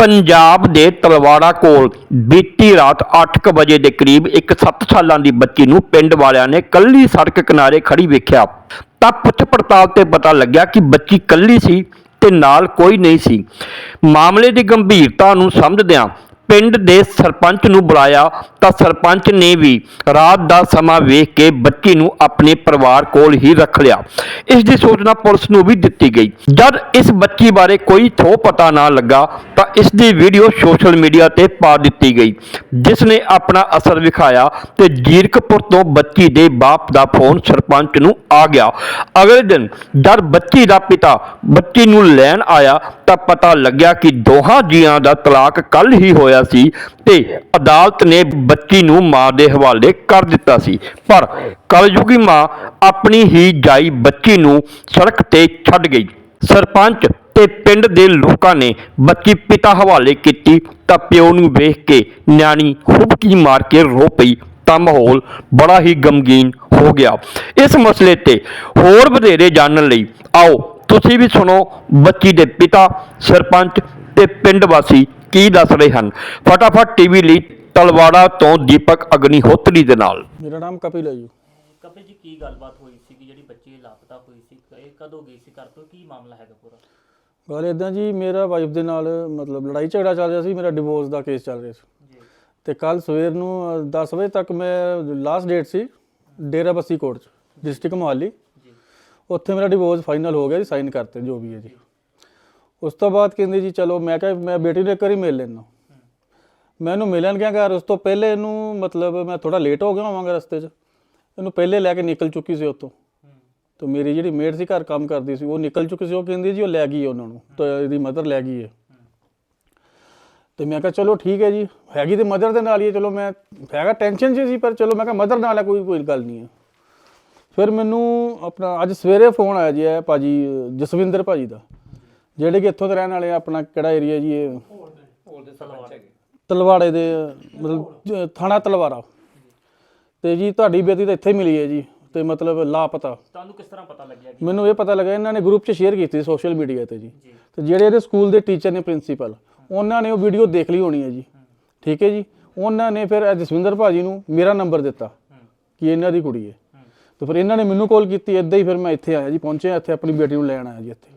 ਪੰਜਾਬ ਦੇ ਤਲਵਾੜਾ ਕੋਲ ਬੀਤੀ ਰਾਤ 8:00 ਵਜੇ ਦੇ ਕਰੀਬ ਇੱਕ 7 ਸਾਲਾਂ ਦੀ ਬੱਚੀ ਨੂੰ ਪਿੰਡ ਵਾਲਿਆਂ ਨੇ ਕੱਲੀ ਸੜਕ ਕਿਨਾਰੇ ਖੜੀ ਵੇਖਿਆ। ਤਾਂ ਪੁੱਛ ਪੜਤਾਲ ਤੇ ਪਤਾ ਲੱਗਿਆ ਕਿ ਬੱਚੀ ਕੱਲੀ ਸੀ ਤੇ ਨਾਲ ਕੋਈ ਨਹੀਂ ਸੀ। ਮਾਮਲੇ ਦੀ ਗੰਭੀਰਤਾ ਨੂੰ ਸਮਝਦਿਆਂ ਪਿੰਡ ਦੇ ਸਰਪੰਚ ਨੂੰ ਬੁਲਾਇਆ ਤਾਂ ਸਰਪੰਚ ਨੇ ਵੀ ਰਾਤ ਦਾ ਸਮਾਂ ਵੇਖ ਕੇ ਬੱਚੀ ਨੂੰ ਆਪਣੇ ਪਰਿਵਾਰ ਕੋਲ ਹੀ ਰੱਖ ਲਿਆ। ਇਸ ਦੀ ਸੂਚਨਾ ਪੁਲਿਸ ਨੂੰ ਵੀ ਦਿੱਤੀ ਗਈ। ਜਦ ਇਸ ਬੱਚੀ ਬਾਰੇ ਕੋਈ ਥੋ ਪਤਾ ਨਾ ਲੱਗਾ ਤਾਂ ਇਸ ਦੀ ਵੀਡੀਓ ਸੋਸ਼ਲ ਮੀਡੀਆ ਤੇ ਪਾ ਦਿੱਤੀ ਗਈ, ਜਿਸ ਨੇ ਆਪਣਾ ਅਸਰ ਵਿਖਾਇਆ ਤੇ ਜੀਰਕਪੁਰ ਤੋਂ ਬੱਚੀ ਦੇ ਬਾਪ ਦਾ ਫੋਨ ਸਰਪੰਚ ਨੂੰ ਆ ਗਿਆ। ਅਗਲੇ ਦਿਨ ਜਦ ਬੱਚੀ ਦਾ ਪਿਤਾ ਬੱਚੀ ਨੂੰ ਲੈਣ ਆਇਆ ਤਾਂ ਪਤਾ ਲੱਗਿਆ ਕਿ ਦੋਹਾਂ ਜੀਆਂ ਦਾ ਤਲਾਕ ਕੱਲ ਹੀ ਹੋਇਆ ਸੀ ਤੇ ਅਦਾਲਤ ਨੇ ਬੱਚੀ ਨੂੰ ਮਾਂ ਦੇ ਹਵਾਲੇ ਕਰ ਦਿੱਤਾ ਸੀ। ਪਰ ਕਲਯੁਗੀ ਮਾਂ ਆਪਣੀ ਹੀ ਜਾਈ ਬੱਚੀ ਨੂੰ ਸੜਕ ਤੇ ਛੱਡ ਗਈ। ਸਰਪੰਚ ਤੇ ਪਿੰਡ ਦੇ ਲੋਕਾਂ ਨੇ ਬੱਚੀ ਪਿਤਾ ਹਵਾਲੇ ਕੀਤੀ ਤਾਂ ਪਿਓ ਨੂੰ ਵੇਖ ਕੇ ਨਿਆਣੀ ਹੁਬਕੀ ਮਾਰ ਕੇ ਰੋ ਪਈ ਤਾਂ ਮਾਹੌਲ ਬੜਾ ਹੀ ਗਮਗੀਨ ਹੋ ਗਿਆ। ਇਸ ਮਸਲੇ ਤੇ ਹੋਰ ਵਧੇਰੇ ਜਾਣਨ ਲਈ ਆਓ ਤੁਸੀਂ ਵੀ ਸੁਣੋ ਬੱਚੀ ਦੇ ਪਿਤਾ, ਸਰਪੰਚ ਤੇ ਪਿੰਡ ਵਾਸੀ ਕੀ ਦੱਸ ਰਹੇ ਹਨ? ਫਟਾਫਟ ਟੀਵੀ ਲਈ ਤਲਵਾੜਾ ਤੋਂ ਦੀਪਕ ਅਗਨੀਹੋਤਰੀ ਦੇ ਨਾਲ। ਮੇਰਾ ਨਾਮ ਕਪਿਲ ਹੈ ਜੀ। ਕਪਿਲ ਜੀ ਕੀ ਗੱਲਬਾਤ ਹੋਈ ਸੀ ਕਿ ਜਿਹੜੀ ਬੱਚੀ ਲਾਪਤਾ ਹੋਈ ਸੀ? ਇਹ ਕਦੋਂ ਗਈ ਸੀ? ਘਰ ਤੋਂ ਕੀ ਮਾਮਲਾ ਹੈਗਾ ਪੂਰਾ? ਗੱਲ ਇਦਾਂ ਜੀ ਮੇਰਾ ਵਾਈਫ ਦੇ ਨਾਲ ਮਤਲਬ ਲੜਾਈ ਝਗੜਾ ਚੱਲ ਰਿਹਾ ਸੀ ਮੇਰਾ ਡਿਵੋਰਸ ਦਾ ਕੇਸ ਚੱਲ ਰਿਹਾ ਸੀ। ਜੀ। ਤੇ ਕੱਲ ਸਵੇਰ ਨੂੰ ਅ, 10 ਵਜੇ ਤੱਕ ਮੈਂ ਲਾਸਟ ਡੇਟ ਸੀ ਡੇਰਾ ਬੱਸੀ ਕੋਰਟ ਚ ਡਿਸਟ੍ਰਿਕਟ ਮੋਹਾਲੀ। ਜੀ। ਉੱਥੇ ਮੇਰਾ ਡਿਵੋਰਸ ਫਾਈਨਲ ਹੋ ਗਿਆ ਜੀ ਸਾਈਨ ਕਰਤੇ ਜੋ ਵੀ ਹੈ ਜੀ। ਉਸ ਤੋਂ ਬਾਅਦ ਕਹਿੰਦੇ ਜੀ, ਚਲੋ ਮੈਂ ਕਿਹਾ, ਮੈਂ ਬੇਟੀ ਨੂੰ ਇੱਕ ਵਾਰੀ ਮਿਲ ਲੈਣਾ ਮੈਂ ਇਹਨੂੰ ਮਿਲਣ ਗਿਆ ਘਰ ਉਸ ਤੋਂ ਪਹਿਲੇ ਇਹਨੂੰ ਮਤਲਬ ਮੈਂ ਥੋੜਾ ਲੇਟ ਹੋ ਗਿਆ ਹੋਵਾਂਗਾ ਰਸਤੇ 'ਚ। ਇਹਨੂੰ ਪਹਿਲੇ ਲੈ ਕੇ ਨਿਕਲ ਚੁੱਕੀ ਸੀ ਉੱਥੋਂ। ਹੂੰ ਤੇ ਮੇਰੀ ਜਿਹੜੀ ਮੇਡ ਸੀ ਘਰ ਕੰਮ ਕਰਦੀ ਸੀ, ਉਹ ਨਿਕਲ ਚੁੱਕੀ ਸੀ, ਉਹ ਕਹਿੰਦੀ ਜੀ ਉਹ ਲੈ ਗਈ ਹੈ ਉਹਨਾਂ ਨੂੰ, ਤਾਂ ਇਹਦੀ ਮਦਰ ਲੈ ਗਈ ਹੈ। ਤੇ ਮੈਂ ਕਿਹਾ, ਚਲੋ ਠੀਕ ਹੈ ਜੀ, ਹੈਗੀ ਤੇ ਮਦਰ ਦੇ ਨਾਲ ਹੀ ਹੈ, ਚਲੋ ਮੈਂ ਹੈਗਾ ਟੈਨਸ਼ਨ 'ਚ ਸੀ, ਪਰ ਚਲੋ ਮੈਂ ਕਿਹਾ ਮਦਰ ਨਾਲ ਹੈ, ਕੋਈ ਕੋਈ ਗੱਲ ਨਹੀਂ ਹੈ। ਫਿਰ ਮੈਨੂੰ ਆਪਣਾ ਅੱਜ ਸਵੇਰੇ ਫੋਨ ਆਇਆ ਜੀ, ਇਹ ਭਾਜੀ, ਜਸਵਿੰਦਰ ਭਾਜੀ ਦਾ। ਜਿਹੜੇ ਕਿ ਇੱਥੋਂ ਦੇ ਰਹਿਣ ਵਾਲੇ ਆ ਆਪਣਾ ਕਿਹੜਾ ਏਰੀਆ ਜੀ ਇਹ? ਤਲਵਾੜੇ ਦੇ ਮਤਲਬ ਜ- ਥਾਣਾ ਤਲਵਾੜਾ। ਤੇ ਜੀ ਤੁਹਾਡੀ ਬੇਟੀ ਤਾਂ ਇੱਥੇ ਮਿਲੀ ਹੈ ਜੀ ਤੇ ਮਤਲਬ ਲਾਪਤਾ। ਤੁਹਾਨੂੰ ਕਿਸ ਤਰ੍ਹਾਂ ਪਤਾ ਲੱਗਿਆ ਕਿ ਮੈਨੂੰ ਇਹ ਪਤਾ ਲੱਗਾ ਇਹਨਾਂ ਨੇ ਗਰੁੱਪ 'ਚ ਸ਼ੇਅਰ ਕੀਤੀ ਸੋਸ਼ਲ ਮੀਡੀਆ ਤੇ ਜੀ। ਜੀ। ਤੇ ਜਿਹੜੇ ਇਹਦੇ ਸਕੂਲ ਦੇ ਟੀਚਰ ਨੇ ਪ੍ਰਿੰਸੀਪਲ ਉਹਨਾਂ ਨੇ ਉਹ ਵੀਡੀਓ ਦੇਖ ਲਈ ਹੋਣੀ ਹੈ ਜੀ। ਠੀਕ ਹੈ ਜੀ? ਉਹਨਾਂ ਨੇ ਫਿਰ ਇਹ ਜਸਵਿੰਦਰ ਭਾਜੀ ਨੂੰ ਮੇਰਾ ਨੰਬਰ ਦਿੱਤਾ ਕਿ ਇਹਨਾਂ ਦੀ ਕੁੜੀ ਹੈ। ਤੇ ਫਿਰ ਇਹਨਾਂ ਨੇ ਮੈਨੂੰ ਕਾਲ ਕੀਤੀ ਇਦਾਂ ਹੀ ਫਿਰ ਮੈਂ ਇੱਥੇ ਆਇਆ ਜੀ ਪਹੁੰਚਿਆ ਇੱਥੇ ਆਪਣੀ ਬੇਟੀ ਨੂੰ ਲੈਣ ਆਇਆ ਜੀ ਇੱਥੇ।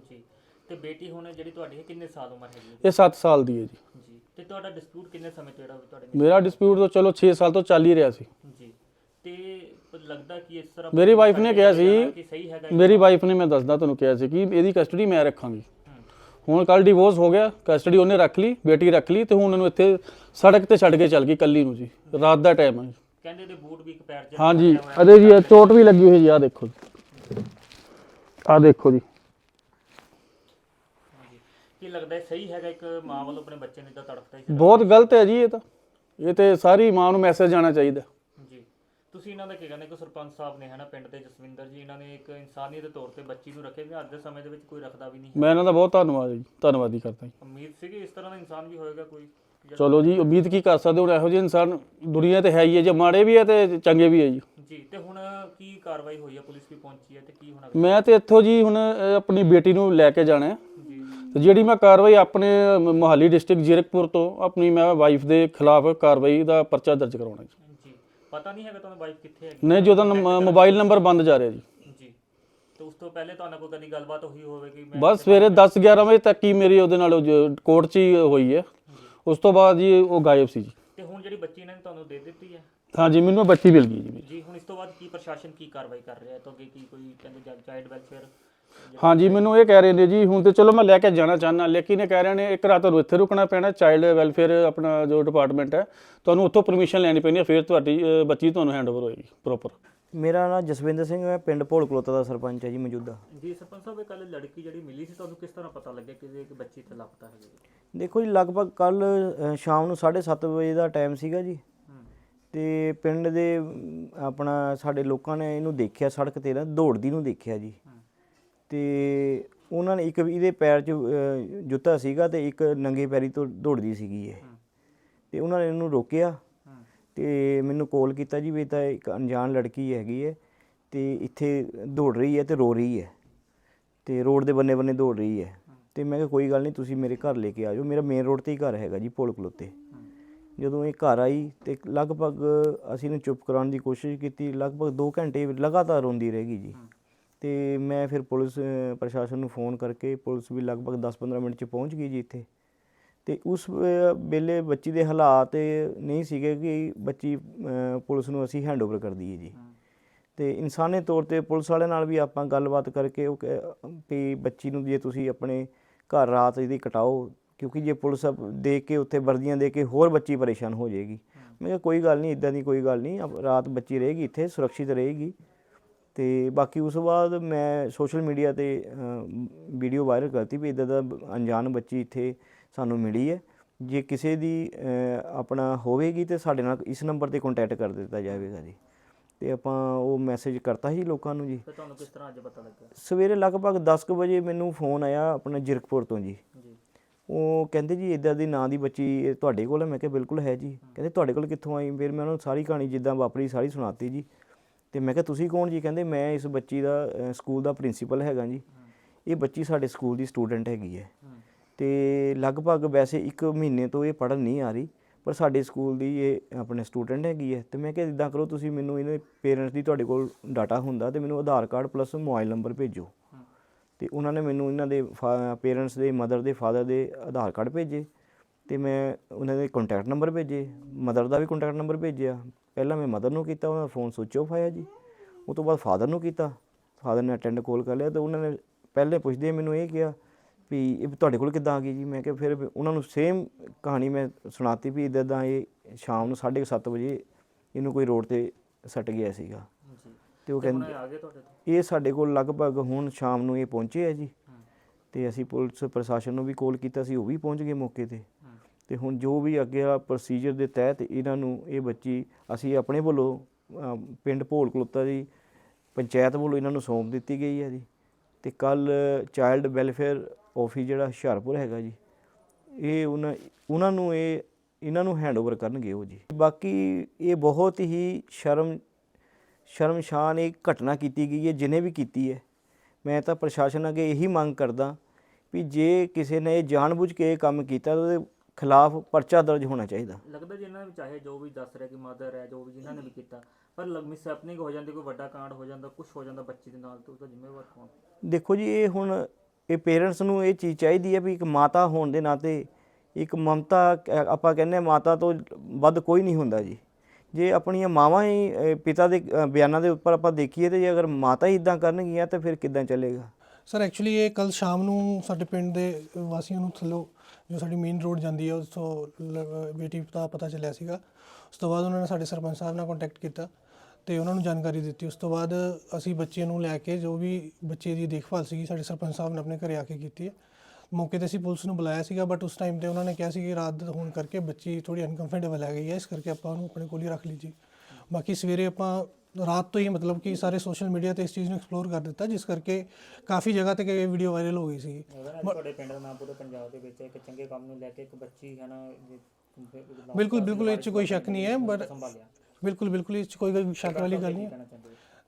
ਤੇ ਬੇਟੀ ਹੁਣ ਜਿਹੜੀ ਤੁਹਾਡੀ ਹੈ ਕਿੰਨੇ ਸਾਲ ਉਮਰ ਹੈਗੀ? ਇਹ 7 ਸਾਲ ਦੀ ਹੈ ਜੀ। ਜੀ। ਤੇ ਤੁਹਾਡਾ ਡਿਸਪਿਊਟ ਕਿੰਨੇ ਸਮੇਂ ਤੋਂ ਜਿਹੜਾ ਤੁਹਾਡੇ ਮੇਰਾ ਡਿਸਪਿਊਟ ਤਾਂ ਚਲੋ 6 ਸਾਲ ਤੋਂ ਚੱਲ ਹੀ ਰਿਹਾ ਸੀ। ਜੀ। ਤੇ ਲੱਗਦਾ ਕਿ ਇਸ ਤਰ੍ਹਾਂ ਮੇਰੀ ਵਾਈਫ ਨੇ ਕਿਹਾ ਸੀ ਕਿ ਸਹੀ ਹੈਗਾ ਮੇਰੀ ਵਾਈਫ ਨੇ ਮੈਂ ਦੱਸਦਾ ਤੁਹਾਨੂੰ ਕਿਹਾ ਸੀ ਕਿ ਇਹਦੀ ਕਸਟਡੀ ਮੈਂ ਰੱਖਾਂਗੀ। ਹੂੰ। ਹੁਣ ਕੱਲ ਡਿਵੋਰਸ ਹੋ ਗਿਆ ਕਸਟਡੀ ਉਹਨੇ ਰੱਖ ਲਈ ਬੇਟੀ ਰੱਖ ਲਈ ਤੇ ਹੁਣ ਉਹਨੂੰ ਇੱਥੇ ਸੜਕ ਤੇ ਛੱਡ ਕੇ ਚੱਲ ਗਈ ਕੱਲੀ ਨੂੰ ਜੀ। ਰਾਤ ਦਾ ਟਾਈਮ ਹੈ ਕਹਿੰਦੇ ਦੇ ਬੂਟ ਵੀ ਇੱਕ ਪੈਰ 'ਚ ਹਾਂਜੀ। ਅਰੇ ਜੀ ਇਹ ਚੋਟ ਵੀ ਲੱਗੀ ਹੋਈ ਜੀ ਆ ਦੇਖੋ ਆ ਦੇਖੋ ਜੀ ਜੀ। ਕੀ ਲੱਗਦਾ ਹੈ ਸਹੀ ਹੈਗਾ ਇੱਕ ਮਾਂ ਵੱਲੋਂ ਆਪਣੇ ਬੱਚੇ ਨੂੰ ਇਦਾਂ ਤੜਫਦਾ ਹੀ ਬਹੁਤ ਗਲਤ ਹੈ ਜੀ ਇਹ ਤਾਂ। ਇਹ ਤੇ ਸਾਰੀ ਮਾਂ ਨੂੰ ਮੈਸੇਜ ਜਾਣਾ ਚਾਹੀਦਾ। ਜੀ। ਤੁਸੀਂ ਇਹਨਾਂ ਦਾ ਕੀ ਕਹਿੰਦੇ? ਕਿ ਸਰਪੰਚ ਸਾਹਿਬ ਨੇ ਹਨਾ ਪਿੰਡ ਦੇ ਜਸਵਿੰਦਰ ਜੀ ਇਹਨਾਂ ਨੇ ਇੱਕ ਇਨਸਾਨੀਅਤ ਦੇ ਤੌਰ ਤੇ ਬੱਚੀ ਨੂੰ ਰੱਖੇ ਵੀ ਅੱਜ ਦੇ ਸਮੇਂ ਦੇ ਵਿੱਚ ਕੋਈ ਰੱਖਦਾ ਵੀ ਨਹੀਂ ਮੈਂ ਇਹਨਾਂ ਦਾ ਬਹੁਤ ਧੰਨਵਾਦ ਜੀ ਧੰਨਵਾਦੀ ਕਰਦਾ ਜੀ। ਉਮੀਦ ਸੀ ਕਿ ਇਸ ਤਰ੍ਹਾਂ ਦਾ ਇਨਸਾਨ ਵੀ ਹੋਏਗਾ ਕੋਈ? ਚਲੋ ਜੀ ਉਮੀਦ ਕੀ ਕਰ ਸਕਦੇ ਹੁਣ ਇਹੋ ਜਿਹੇ ਇਨਸਾਨ ਦੁਨੀਆ ਤੇ ਹੈ ਹੀ ਹੈ ਜੇ ਮਾੜੇ ਵੀ ਹੈ ਤੇ ਚੰਗੇ ਵੀ ਹੈ ਜੀ। ਜੀ ਤੇ ਹੁਣ ਕੀ ਕਾਰਵਾਈ ਹੋਈ ਹੈ? ਪੁਲਿਸ ਵੀ ਪਹੁੰਚੀ ਹੈ ਤੇ ਕੀ ਹੋਣਾ ਮੈਂ ਤੇ ਇੱਥੋਂ ਜੀ ਹੁਣ ਅਹ, ਆਪਣੀ ਬੇਟੀ ਨੂੰ ਲੈ ਕੇ ਜਾਣਾ ਹੈ। ਤੇ ਜਿਹੜੀ ਮੈਂ ਕਾਰਵਾਈ ਆਪਣੇ ਮੋਹਾਲੀ ਡਿਸਟ੍ਰਿਕਟ ਜ਼ੀਰਕਪੁਰ ਤੋਂ ਆਪਣੀ ਮੈਂ ਵਾਈਫ ਦੇ ਖਿਲਾਫ ਕਾਰਵਾਈ ਦਾ ਪਰਚਾ ਦਰਜ ਕਰਾਉਣਾ ਜੀ। ਜੀ ਪਤਾ ਨਹੀਂ ਹੈਗਾ ਤੁਹਾਨੂੰ ਵਾਈਫ ਕਿੱਥੇ ਹੈਗੀ। ਨਹੀਂ ਜੀ ਉਹਦਾ ਮੋਬਾਈਲ ਨੰਬਰ ਬੰਦ ਜਾ ਰਿਹਾ ਜੀ। ਜੀ। ਤੇ ਉਸ ਤੋਂ ਪਹਿਲੇ ਤੁਹਾਨੂੰ ਕੋਈ ਕਦੀ ਗੱਲਬਾਤ ਹੋਈ ਹੋਵੇਗੀ ਮੈਂ ਬਸ ਸਵੇਰੇ 10 11 ਵਜੇ ਤੱਕ ਹੀ ਮੇਰੀ ਉਹਦੇ ਨਾਲ ਕੋਰਟ 'ਚ ਹੀ ਹੋਈ ਹੈ। ਉਸ ਤੋਂ ਬਾਅਦ ਜੀ ਉਹ ਗਾਇਬ ਸੀ ਜੀ। ਤੇ ਹੁਣ ਜਿਹੜੀ ਬੱਚੀ ਇਹਨਾਂ ਨੇ ਤੁਹਾਨੂੰ ਦੇ ਦਿੱਤੀ ਹੈ? ਹਾਂਜੀ ਮੈਨੂੰ ਬੱਚੀ ਮਿਲ ਗਈ ਜੀ। ਮੇਰੀ। ਜੀ ਹੁਣ ਇਸ ਤੋਂ ਬਾਅਦ ਕੀ ਪ੍ਰਸ਼ਾਸਨ ਕੀ ਕਾਰਵਾਈ ਕਰ ਰਿਹਾ ਹੈ? ਤੋਂ ਅੱਗੇ ਕੀ ਕੋਈ ਕਹਿੰਦੇ ਚਾਈਲਡ ਵੈਲਫੇਅਰ ਹਾਂਜੀ ਮੈਨੂੰ ਇਹ ਕਹਿ ਰਹੇ ਨੇ ਜੀ ਹੁਣ ਤੇ ਚਲੋ ਮੈਂ ਲੈ ਕੇ ਜਾਣਾ ਚਾਹਨਾ ਲੇਕਿਨ ਇਹ ਕਹਿ ਰਹੇ ਨੇ ਇੱਕ ਰਾਤ ਤੁਹਾਨੂੰ ਇੱਥੇ ਰੁਕਣਾ ਪੈਣਾ ਚਾਈਲਡ ਵੈਲਫੇਅਰ ਆਪਣਾ ਜੋ ਡਿਪਾਰਟਮੈਂਟ ਹੈ ਤੁਹਾਨੂੰ ਉੱਥੋਂ ਪਰਮਿਸ਼ਨ ਲੈਣੀ ਪੈਣੀ ਹੈ ਫਿਰ ਤੁਹਾਡੀ ਅ, ਬੱਚੀ ਤੁਹਾਨੂੰ ਹੈਂਡਓਵਰ ਹੋਏਗੀ ਪ੍ਰੋਪਰ ਮੇਰਾ ਨਾਮ ਜਸਵਿੰਦਰ ਸਿੰਘ ਹੈ ਪਿੰਡ ਭੋਲ ਕਲੋਤਾ ਦਾ ਸਰਪੰਚ ਹੈ ਜੀ ਮੌਜੂਦਾ। ਜੀ ਸਰਪੰਚ ਸਾਹਿਬ ਇਹ ਕੱਲ ਲੜਕੀ ਜਿਹੜੀ ਮਿਲੀ ਸੀ ਤੁਹਾਨੂੰ ਕਿਸ ਤਰ੍ਹਾਂ ਪਤਾ ਲੱਗਿਆ ਕਿ ਇਹ ਬੱਚੀ ਤੇ ਲਾਪਤਾ ਹੈਗੀ ਹੈ? ਦੇਖੋ ਜੀ ਲਗਭਗ ਕੱਲ ਸ਼ਾਮ ਨੂੰ 7:30 ਵਜੇ ਦਾ ਟਾਈਮ ਸੀਗਾ ਜੀ। ਹੂੰ। ਤੇ ਪਿੰਡ ਦੇ ਅਮ, ਆਪਣਾ ਸਾਡੇ ਲੋਕਾਂ ਨੇ ਇਹਨੂੰ ਦੇਖਿਆ ਸੜਕ ਤੇ ਨਾ ਦੌੜਦੀ ਨੂੰ ਦੇਖਿਆ ਜੀ। ਤੇ ਉਹਨਾਂ ਨੇ ਇੱਕ ਇਹਦੇ ਪੈਰ 'ਚ ਜੁੱਤਾ ਸੀਗਾ ਤੇ ਇੱਕ ਨੰਗੇ ਪੈਰੀ ਤੋਂ ਦੌੜਦੀ ਸੀਗੀ ਇਹ। ਤੇ ਉਹਨਾਂ ਨੇ ਇਹਨੂੰ ਰੋਕਿਆ। ਤੇ ਮੈਨੂੰ ਕਾਲ ਕੀਤਾ ਜੀ ਵੀ ਤਾਂ ਇੱਕ ਅਣਜਾਣ ਲੜਕੀ ਹੈਗੀ ਹੈ ਤੇ ਇੱਥੇ ਦੌੜ ਰਹੀ ਹੈ ਤੇ ਰੋ ਰਹੀ ਹੈ। ਤੇ ਰੋਡ ਦੇ ਬੰਨੇ ਬੰਨੇ ਦੌੜ ਰਹੀ ਹੈ। ਤੇ ਮੈਂ ਕਿਹਾ ਕੋਈ ਗੱਲ ਨਹੀਂ ਤੁਸੀਂ ਮੇਰੇ ਘਰ ਲੈ ਕੇ ਆ ਜਾਓ। ਮੇਰਾ ਮੇਨ ਰੋਡ ਤੇ ਹੀ ਘਰ ਹੈਗਾ ਜੀ ਪੁਲ ਖਲੋਤੇ। ਜਦੋਂ ਇਹ ਘਰ ਆਈ ਤੇ ਲਗਭਗ ਅਸੀਂ ਇਹਨੂੰ ਚੁੱਪ ਕਰਾਉਣ ਦੀ ਕੋਸ਼ਿਸ਼ ਕੀਤੀ। ਲਗਭਗ 2 ਘੰਟੇ ਲਗਾਤਾਰ ਰੋਂਦੀ ਰਹੇਗੀ ਜੀ। ਤੇ ਮੈਂ ਫਿਰ ਪੁਲਿਸ ਪ੍ਰਸ਼ਾਸਨ ਨੂੰ ਫੋਨ ਕਰਕੇ ਪੁਲਿਸ ਵੀ ਲਗਭਗ 10-15 ਮਿੰਟ ਚ ਪਹੁੰਚ ਗਈ ਜੀ ਇੱਥੇ। ਤੇ ਉਸ ਵੇਲੇ ਬੱਚੀ ਦੇ ਹਾਲਾਤ ਨਹੀਂ ਸੀਗੇ ਕਿ ਬੱਚੀ ਪੁਲਿਸ ਨੂੰ ਅਸੀਂ ਹੈਂਡਓਵਰ ਕਰ ਦਈਏ ਜੀ। ਤੇ ਇਨਸਾਨੀ ਤੌਰ ਤੇ ਪੁਲਿਸ ਵਾਲਿਆਂ ਨਾਲ ਵੀ ਆਪਾਂ ਗੱਲਬਾਤ ਕਰਕੇ ਉਹ ਵੀ ਬੱਚੀ ਨੂੰ ਜੇ ਤੁਸੀਂ ਆਪਣੇ ਘਰ ਰਾਤ ਇਹਦੀ ਕਟਾਓ ਕਿਉਂਕਿ ਜੇ ਪੁਲਿਸ ਦੇਖ ਕੇ ਉੱਥੇ ਵਰਦੀਆਂ ਦੇ ਕੇ ਹੋਰ ਬੱਚੀ ਪਰੇਸ਼ਾਨ ਹੋ ਜਾਏਗੀ। ਮੈਂ ਕਿਹਾ ਕੋਈ ਗੱਲ ਨਹੀਂ ਇਦਾਂ ਦੀ ਕੋਈ ਗੱਲ ਨਹੀਂ ਰਾਤ ਬੱਚੀ ਰਹੇਗੀ ਇੱਥੇ ਸੁਰੱਖਿਤ ਰਹੇਗੀ। ਤੇ ਬਾਕੀ ਉਸ ਤੋਂ ਬਾਅਦ ਮੈਂ ਸੋਸ਼ਲ ਮੀਡੀਆ ਤੇ ਵੀਡੀਓ ਵਾਇਰਲ ਕਰਤੀ ਵੀ ਇਦਾਂ ਦਾ ਅਣਜਾਣ ਬੱਚੀ ਇੱਥੇ ਸਾਨੂੰ ਮਿਲੀ ਹੈ। ਜੇ ਕਿਸੇ ਦੀ ਆਪਣਾ ਹੋਵੇਗੀ ਤੇ ਸਾਡੇ ਨਾਲ ਇਸ ਨੰਬਰ ਤੇ ਕੰਟੈਕਟ ਕਰ ਦਿੱਤਾ ਜਾਵੇਗਾ ਜੀ। ਤੇ ਆਪਾਂ ਉਹ ਮੈਸੇਜ ਕਰਤਾ ਸੀ ਲੋਕਾਂ ਨੂੰ ਜੀ। ਤੇ ਤੁਹਾਨੂੰ ਕਿਸ ਤਰ੍ਹਾਂ ਅੱਜ ਪਤਾ ਲੱਗਿਆ ਸਵੇਰੇ ਲਗਭਗ 10 ਕੁ ਵਜੇ ਮੈਨੂੰ ਫੋਨ ਆਇਆ ਆਪਣਾ ਜਿਰਕਪੁਰ ਤੋਂ ਜੀ। ਉਹ ਕਹਿੰਦੇ ਜੀ ਇਦਾਂ ਦੀ ਨਾਂ ਦੀ ਬੱਚੀ ਤੁਹਾਡੇ ਕੋਲ ਹੈ? ਮੈਂ ਕਿਹਾ ਬਿਲਕੁਲ ਹੈ ਜੀ। ਕਹਿੰਦੇ ਤੁਹਾਡੇ ਕੋਲ ਕਿੱਥੋਂ ਆਈ? ਫਿਰ ਮੈਂ ਉਹਨਾਂ ਨੂੰ ਸਾਰੀ ਕਹਾਣੀ ਜਿੱਦਾਂ ਵਾਪਰੀ ਸਾਰੀ ਸੁਣਾਤੀ ਜੀ। ਤੇ ਮੈਂ ਕਿਹਾ, ਤੁਸੀਂ ਕੌਣ ਜੀ? ਕਹਿੰਦੇ, ਮੈਂ ਇਸ ਬੱਚੀ ਦਾ ਸਕੂਲ ਦਾ ਪ੍ਰਿੰਸੀਪਲ ਹੈਗਾ ਜੀ। ਇਹ ਬੱਚੀ ਸਾਡੇ ਸਕੂਲ ਦੀ ਸਟੂਡੈਂਟ ਹੈਗੀ ਹੈ। ਹੂੰ ਤੇ ਲਗਭਗ ਵੈਸੇ 1 ਮਹੀਨੇ ਤੋਂ ਇਹ ਪੜ੍ਹਨ ਨਹੀਂ ਆ ਰਹੀ, ਪਰ ਸਾਡੇ ਸਕੂਲ ਦੀ ਇਹ ਆਪਣੇ ਸਟੂਡੈਂਟ ਹੈਗੀ ਹੈ। ਤੇ ਮੈਂ ਕਿਹਾ, ਇਦਾਂ ਕਰੋ, ਤੁਸੀਂ ਮੈਨੂੰ ਇਹਦੇ ਪੇਰੈਂਟਸ ਦੀ ਤੁਹਾਡੇ ਕੋਲ ਡਾਟਾ ਹੁੰਦਾ ਤੇ ਮੈਨੂੰ Aadhaar card plus mobile number ਭੇਜੋ। ਹੂੰ ਤੇ ਉਹਨਾਂ ਨੇ ਮੈਨੂੰ ਇਹਨਾਂ ਦੇ ਪੇਰੈਂਟਸ ਦੇ ਮਦਰ ਦੇ ਫਾਦਰ ਦੇ ਆਧਾਰ ਕਾਰਡ ਭੇਜੇ। ਤੇ ਮੈਂ ਉਹਨਾਂ ਦੇ ਕੰਟੈਕਟ ਨੰਬਰ ਭੇਜੇ ਮਦਰ ਦਾ ਵੀ ਕੰਟੈਕਟ ਨੰਬਰ ਭੇਜਿਆ। ਪਹਿਲਾਂ ਮੈਂ ਮਦਰ ਨੂੰ ਕੀਤਾ ਉਹਨਾਂ ਦਾ ਫੋਨ ਸੁਚ ਆਫ ਆਇਆ ਜੀ। ਉਹ ਤੋਂ ਬਾਅਦ ਫਾਦਰ ਨੂੰ ਕੀਤਾ। ਫਾਦਰ ਨੇ ਅਟੈਂਡ ਕਾਲ ਕਰ ਲਿਆ ਤੇ ਉਹਨਾਂ ਨੇ ਪਹਿਲੇ ਪੁੱਛਦੇ ਮੈਨੂੰ ਇਹ ਕਿਹਾ ਵੀ ਇਹ ਤੁਹਾਡੇ ਕੋਲ ਕਿੱਦਾਂ ਆ ਗਈ ਜੀ? ਮੈਂ ਕਿਹਾ ਫਿਰ ਉਹਨਾਂ ਨੂੰ ਸੇਮ ਕਹਾਣੀ ਮੈਂ ਸੁਣਾਤੀ ਵੀ ਇਦਾਂ ਦਾ ਇਹ ਸ਼ਾਮ ਨੂੰ 7:30 ਵਜੇ ਇਹਨੂੰ ਕੋਈ ਰੋਡ ਤੇ ਸੱਟ ਗਿਆ ਸੀਗਾ। ਤੇ ਉਹ ਕਹਿੰਦੇ ਇਹ ਆ ਗਏ ਤੁਹਾਡੇ ਤੋਂ? ਇਹ ਸਾਡੇ ਕੋਲ ਲਗਭਗ ਹੁਣ ਸ਼ਾਮ ਨੂੰ ਇਹ ਪਹੁੰਚੇ ਆ ਜੀ। ਤੇ ਅਸੀਂ ਪੁਲਿਸ ਪ੍ਰਸ਼ਾਸਨ ਨੂੰ ਵੀ ਕਾਲ ਕੀਤਾ ਸੀ ਉਹ ਵੀ ਪਹੁੰਚ ਗਏ ਮੌਕੇ ਤੇ। ਤੇ ਹੁਣ ਜੋ ਵੀ ਅੱਗੇ ਆ ਪ੍ਰੋਸੀਜਰ ਦੇ ਤਹਿਤ ਇਹਨਾਂ ਨੂੰ ਇਹ ਬੱਚੀ ਅਸੀਂ ਆਪਣੇ ਵੱਲੋਂ ਪਿੰਡ ਭੋਲ ਕਲੋਤਾ ਦੀ ਪੰਚਾਇਤ ਵੱਲੋਂ ਇਹਨਾਂ ਨੂੰ ਸੌਂਪ ਦਿੱਤੀ ਗਈ ਹੈ ਜੀ। ਤੇ ਕੱਲ ਚਾਈਲਡ ਵੈਲਫੇਅਰ ਆਫਿਸ ਜਿਹੜਾ ਹੁਸ਼ਿਆਰਪੁਰ ਹੈਗਾ ਜੀ, ਇਹ ਉਹਨਾਂ ਉਹਨਾਂ ਨੂੰ ਇਹ, ਇਹਨਾਂ ਨੂੰ ਹੈਂਡਓਵਰ ਕਰਨਗੇ ਉਹ ਜੀ। ਬਾਕੀ ਇਹ ਬਹੁਤ ਹੀ ਸ਼ਰਮ, ਸ਼ਰਮਸ਼ਾਨ ਇੱਕ ਘਟਨਾ ਕੀਤੀ ਗਈ ਹੈ ਜਿਹਨੇ ਵੀ ਕੀਤੀ ਹੈ। ਮੈਂ ਤਾਂ ਪ੍ਰਸ਼ਾਸਨ ਅੱਗੇ ਇਹੀ ਮੰਗ ਕਰਦਾ ਵੀ ਜੇ ਕਿਸੇ ਨੇ ਇਹ ਜਾਣਬੁੱਝ ਕੇ ਇਹ ਕੰਮ ਕੀਤਾ ਤਾਂ ਉਹਦੇ ਖਿਲਾਫ ਪਰਚਾ ਦਰਜ ਹੋਣਾ ਚਾਹੀਦਾ। ਲੱਗਦਾ ਜਿਨ੍ਹਾਂ ਨੇ ਵੀ ਚਾਹੇ ਜੋ ਵੀ ਦੱਸ ਰਿਹਾ ਕਿ ਮਦਰ ਹੈ ਜੋ ਵੀ ਜਿਨ੍ਹਾਂ ਨੇ ਵੀ ਕੀਤਾ ਪਰ ਮਿਸ ਹੈਪਨਿੰਗ ਹੋ ਜਾਂਦੀ ਕੋਈ ਵੱਡਾ ਕਾਂਡ ਹੋ ਜਾਂਦਾ ਕੁਝ ਹੋ ਜਾਂਦਾ ਬੱਚੀ ਦੇ ਨਾਲ ਤੇ ਉਹਦਾ ਜ਼ਿੰਮੇਵਾਰ ਕੌਣ? ਦੇਖੋ ਜੀ ਇਹ ਹੁਣ ਇਹ ਪੇਰੈਂਟਸ ਨੂੰ ਇਹ ਚੀਜ਼ ਚਾਹੀਦੀ ਹੈ ਵੀ ਇੱਕ ਮਾਤਾ ਹੋਣ ਦੇ ਨਾਤੇ ਇੱਕ ਮਮਤਾ ਆਪਾਂ ਕਹਿੰਦੇ ਮਾਤਾ ਤੋਂ ਵੱਧ ਕੋਈ ਨਹੀਂ ਹੁੰਦਾ ਜੀ। ਜੇ ਆਪਣੀਆਂ ਮਾਵਾਂ ਹੀ ਪਿਤਾ ਦੇ ਬਿਆਨਾਂ ਦੇ ਉੱਪਰ ਆਪਾਂ ਦੇਖੀਏ ਤੇ ਜੇ ਅਗਰ ਮਾਤਾ ਹੀ ਇਦਾਂ ਕਰਨਗੀਆਂ ਤਾਂ ਫਿਰ ਕਿੱਦਾਂ ਚੱਲੇਗਾ? ਸਰ ਐਕਚੁਅਲੀ ਇਹ ਕੱਲ ਸ਼ਾਮ ਨੂੰ ਸਾਡੇ ਪਿੰਡ ਦੇ ਵਾਸੀਆਂ ਨੂੰ ਥੱਲੋਂ ਜੋ ਸਾਡੀ ਮੇਨ ਰੋਡ ਜਾਂਦੀ ਹੈ ਉਸ ਤੋਂ ਲ- ਬੇਟੀ ਦਾ ਪਤਾ ਚੱਲਿਆ ਸੀਗਾ। ਉਸ ਤੋਂ ਬਾਅਦ ਉਹਨਾਂ ਨੇ ਸਾਡੇ ਸਰਪੰਚ ਸਾਹਿਬ ਨਾਲ ਕੰਟੈਕਟ ਕੀਤਾ ਤੇ ਉਹਨਾਂ ਨੂੰ ਜਾਣਕਾਰੀ ਦਿੱਤੀ। ਉਸ ਤੋਂ ਬਾਅਦ ਅਸੀਂ ਬੱਚੇ ਨੂੰ ਲੈ ਕੇ ਜੋ ਵੀ ਬੱਚੇ ਦੀ ਦੇਖਭਾਲ ਸੀਗੀ, ਸਾਡੇ ਸਰਪੰਚ ਸਾਹਿਬ ਨੇ ਆਪਣੇ ਘਰੇ ਆ ਕੇ ਕੀਤੀ ਹੈ। ਮੌਕੇ ਤੇ ਅਸੀਂ ਪੁਲਿਸ ਨੂੰ ਬੁਲਾਇਆ ਸੀਗਾ ਬਟ ਉਸ ਟਾਈਮ ਤੇ ਉਹਨਾਂ ਨੇ ਕਿਹਾ ਸੀ ਕਿ ਰਾਤ ਹੋਣ ਕਰਕੇ ਬੱਚੀ ਥੋੜੀ ਅਨਕੰਫਰਟੇਬਲ ਹੈ ਗਈ ਹੈ, ਇਸ ਕਰਕੇ ਆਪਾਂ ਉਹਨੂੰ ਆਪਣੇ ਕੋਲ ਹੀ ਰੱਖ ਲਈ ਬਾਕੀ ਸਵੇਰੇ ਆਪਾਂ ਰਾਤ ਤੋਂ ਹੀ ਮਤਲਬ ਕਿ ਸਾਰੇ ਸੋਸ਼ਲ ਮੀਡੀਆ ਤੇ ਇਸ ਚੀਜ਼ ਨੂੰ ਐਕਸਪਲੋਰ ਕਰ ਦਿੱਤਾ ਜਿਸ ਕਰਕੇ ਕਾਫੀ ਜਗ੍ਹਾ ਤੇ ਇਹ ਵੀਡੀਓ ਵਾਇਰਲ ਹੋ ਗਈ ਸੀ। ਤੁਹਾਡੇ ਪਿੰਡ ਦਾ ਨਾਮ ਪੂਰੇ ਪੰਜਾਬ ਦੇ ਵਿੱਚ ਇੱਕ ਚੰਗੇ ਕੰਮ ਨੂੰ ਲੈ ਕੇ ਇੱਕ ਬੱਚੀ ਹੈ ਨਾ ਬਿਲਕੁਲ ਬਿਲਕੁਲ ਇਹ 'ਚ ਕੋਈ ਸ਼ੱਕ ਨਹੀਂ ਹੈ ਬਟ ਸੰਭਾਲਿਆ। ਬਿਲਕੁਲ ਬਿਲਕੁਲ ਇਸ 'ਚ ਕੋਈ ਸ਼ੱਕ ਵਾਲੀ ਗੱਲ ਨਹੀਂ ਹੈ।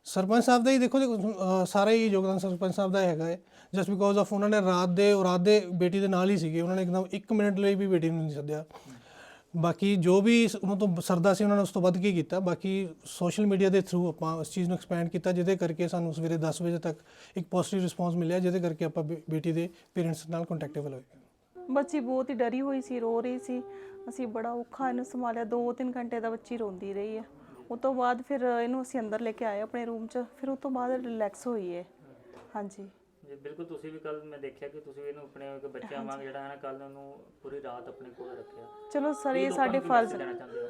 ਸਰਪੰਚ ਸਾਹਿਬ ਦਾ ਹੀ? ਦੇਖੋ ਸਾਰਾ ਹੀ ਯੋਗਦਾਨ ਸਰਪੰਚ ਸਾਹਿਬ ਦਾ ਹੈਗਾ ਹੈ। ਜਸਟ ਬਿਕੋਜ਼ ਆਫ ਉਹਨਾਂ ਨੇ ਰਾਤ ਦੇ ਰਾਤ ਦੇ ਬੇਟੀ ਦੇ ਨਾਲ ਹੀ ਸੀਗੇ ਉਹਨਾਂ ਨੇ ਇੱਕਦਮ 1 ਮਿੰਟ ਲਈ ਵੀ ਬੇਟੀ ਨੂੰ ਨਹੀਂ ਸੱਦਿਆ। ਬਾਕੀ ਜੋ ਵੀ ਉਹਨਾਂ ਤੋਂ ਸਰਦਾ ਸੀ ਉਹਨਾਂ ਨੇ ਉਸ ਤੋਂ ਵੱਧ ਕੇ ਕੀਤਾ, ਬਾਕੀ ਸੋਸ਼ਲ ਮੀਡੀਆ ਦੇ ਥਰੂ ਆਪਾਂ ਉਸ ਚੀਜ਼ ਨੂੰ ਐਕਸਪੈਂਡ ਕੀਤਾ ਜਿਹਦੇ ਕਰਕੇ ਸਾਨੂੰ ਸਵੇਰੇ 10 ਵਜੇ ਤੱਕ ਇੱਕ ਪੋਜ਼ਿਟਿਵ ਰਿਸਪਾਂਸ ਮਿਲਿਆ, ਜਿਹਦੇ ਕਰਕੇ ਆਪਾਂ ਬੇ- ਬੇਟੀ ਦੇ ਪੇਰੈਂਟਸ ਨਾਲ ਕੰਟੈਕਟੇਬਲ ਹੋਏ। ਬੱਚੀ ਬਹੁਤ ਹੀ ਡਰੀ ਹੋਈ ਸੀ, ਰੋ ਰਹੀ ਸੀ। ਅਸੀਂ ਬੜਾ ਔਖਾ ਇਹਨੂੰ ਸੰਭਾਲਿਆ 2-3 ਘੰਟੇ ਦਾ ਬੱਚੀ ਰੋਂਦੀ ਰਹੀ ਹੈ। ਉਸ ਤੋਂ ਬਾਅਦ ਫਿਰ ਇਹਨੂੰ ਅਸੀਂ ਅੰਦਰ ਲੈ ਕੇ ਆਏ ਆਪਣੇ ਰੂਮ 'ਚ, ਫਿਰ ਉਸ ਤੋਂ ਬਾਅਦ ਰਿਲੈਕਸ ਹੋਈ ਹੈ। ਹਾਂਜੀ। ਜੀ ਬਿਲਕੁਲ ਤੁਸੀਂ ਵੀ ਕੱਲ ਮੈਂ ਦੇਖਿਆ ਕਿ ਤੁਸੀਂ ਇਹਨੂੰ ਆਪਣੇ ਇੱਕ ਬੱਚਾ ਵਾਂਗ ਜਿਹੜਾ ਹੈ ਨਾ ਕੱਲ ਉਹਨੂੰ ਪੂਰੀ ਰਾਤ ਆਪਣੇ ਕੋਲ ਰੱਖਿਆ। ਚਲੋ ਸਰ ਇਹ ਸਾਡੇ ਨੂੰ ਫਰਜ਼ ਦੇਣਾ ਚਾਹੁੰਦੇ ਹੋ?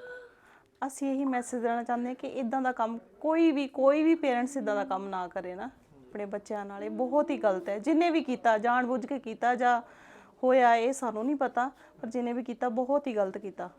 ਅਸੀਂ ਇਹੀ ਮੈਸੇਜ ਦੇਣਾ ਚਾਹੁੰਦੇ ਹਾਂ ਕਿ ਇਦਾਂ ਦਾ ਕੰਮ ਕੋਈ ਵੀ ਕੋਈ ਵੀ ਪੇਰੈਂਟਸ ਇਦਾਂ ਦਾ ਕੰਮ ਨਾ ਕਰੇ ਨਾ। ਆਪਣੇ ਬੱਚਿਆਂ ਨਾਲ ਇਹ ਬਹੁਤ ਹੀ ਗਲਤ ਹੈ। ਜਿਨੇ ਵੀ ਕੀਤਾ ਜਾਣ ਬੁੱਝ ਕੇ ਕੀਤਾ ਜਾਂ ਹੋਇਆ ਇਹ ਸਾਨੂੰ ਨਹੀਂ ਪਤਾ ਪਰ ਜਿਨੇ ਵੀ ਕੀਤਾ ਬਹੁਤ ਹੀ ਗਲਤ ਕੀਤਾ।